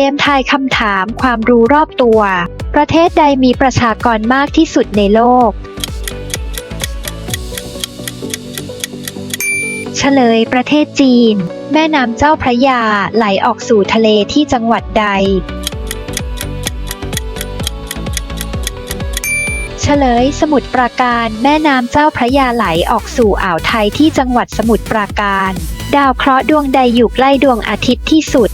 เกมทายคำถามความรู้รอบตัว ประเทศใดมีประชากรมากที่สุดในโลก เฉลยประเทศจีน แม่น้ำเจ้าพระยาไหลออกสู่ทะเลที่จังหวัดใด เฉลยสมุทรปราการแม่น้ำเจ้าพระยาไหลออกสู่อ่าวไทยที่จังหวัดสมุทรปราการ ดาวเคราะห์ดวงใดอยู่ใกล้ดวงอาทิตย์ที่สุด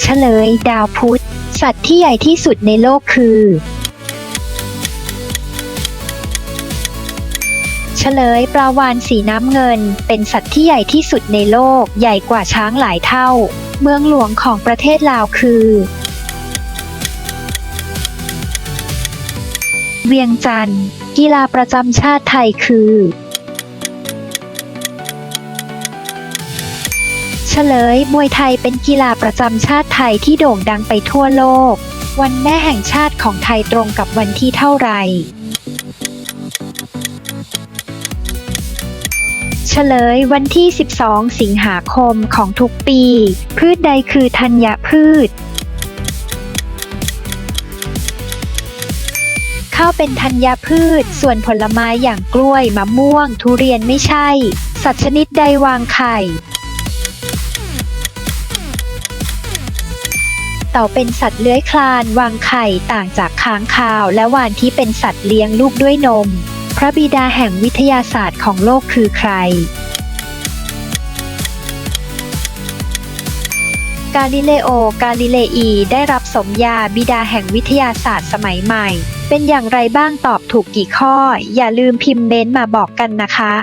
เฉลย ดาวพุธ สัตว์ที่ใหญ่ที่สุดในโลกคือ เฉลย ปลาวาฬสีน้ำเงิน เป็นสัตว์ที่ใหญ่ที่สุดในโลก ใหญ่กว่าช้างหลายเท่า เมืองหลวงของประเทศลาวคือ เวียงจันทร์กีฬาประจำชาติไทยคือ ฉลยมวยไทยเป็นกีฬาประจำชาติไทยที่โด่งดังไปทั่วโลก วันแม่แห่งชาติของไทยตรงกับวันที่เท่าไหร่เฉลยวันที่ 12 สิงหาคมของทุกปี พืชใดคือธัญพืช ข้าวเป็นธัญพืช ส่วนผลไม้อย่างกล้วยมะม่วง ทุเรียนไม่ใช่ สัตว์ชนิดใดวางไข่ ต่าเป็นสัตว์เลื้อยคลานวางไข่ต่างจากค้างคาว และวานที่เป็นสัตว์เลี้ยงลูกด้วยนม พระบิดาแห่งวิทยาศาสตร์ของโลกคือใคร กาลิเลโอ กาลิเลอี ได้รับสมญาบิดาแห่งวิทยาศาสตร์สมัยใหม่ เป็นอย่างไรบ้างตอบถูกกี่ข้อ อย่าลืมพิมพ์เม้นมาบอกกันนะคะ